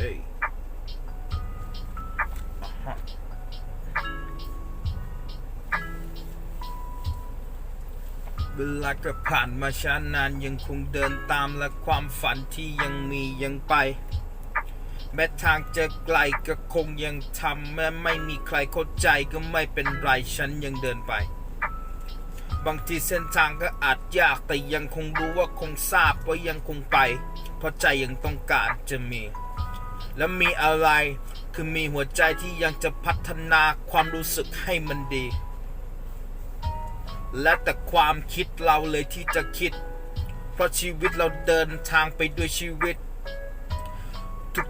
เอ้ยเวลาก็ผ่านมาช้านานยังคงเดินตามและความฝันที่ยังมียังไป แม้ทางจะไกลก็คงยังทำแม้ไม่มีใครเข้าใจก็ไม่เป็นไรฉันยังเดินไป บางทีเส้นทางก็อาจยากแต่ยังคงรู้ว่าคงทราบว่ายังคงไป เพราะใจยังต้องการจะมี และมีอะไรคือมีหัวใจที่ยังจะพัฒนาความรู้สึกให้มันดี และแต่ความคิดเราเลยที่จะคิด เพราะชีวิตเราเดินทางไปด้วยชีวิต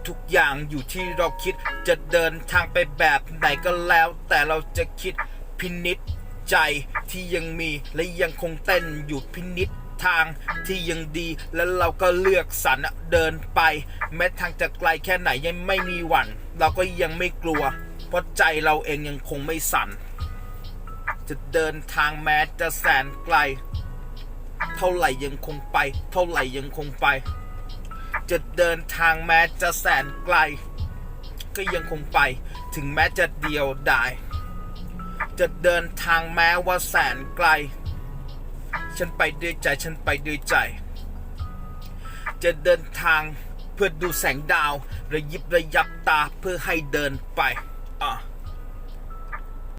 ทุกๆอย่างอยู่ที่เราคิดจะเดินทางไปแบบไหนก็แล้ว แต่เราจะคิดพินิษใจที่ยังมีและยังคงเต้นอยู่พินิษ ทางที่ยังดี แล้วเราก็เลือกสรรเดินไป แม้ทางจะไกลแค่ไหนยังไม่มีหวั่นเราก็ยังไม่กลัว เพราะใจเราเองยังคงไม่สั่นจะเดินทางแม้จะแสนไกล เท่าไหร่ยังคงไป เท่าไหร่ยังคงไป จะเดินทางแม้จะแสนไกล ก็ยังคงไป ถึงแม้จะเดียวดาย จะเดินทางแม้ว่าแสนไกล ฉันไปด้วยใจ ฉันไปด้วยใจ จะเดินทางเพื่อดูแสงดาว ระยิบระยับตาเพื่อให้เดินไปอะ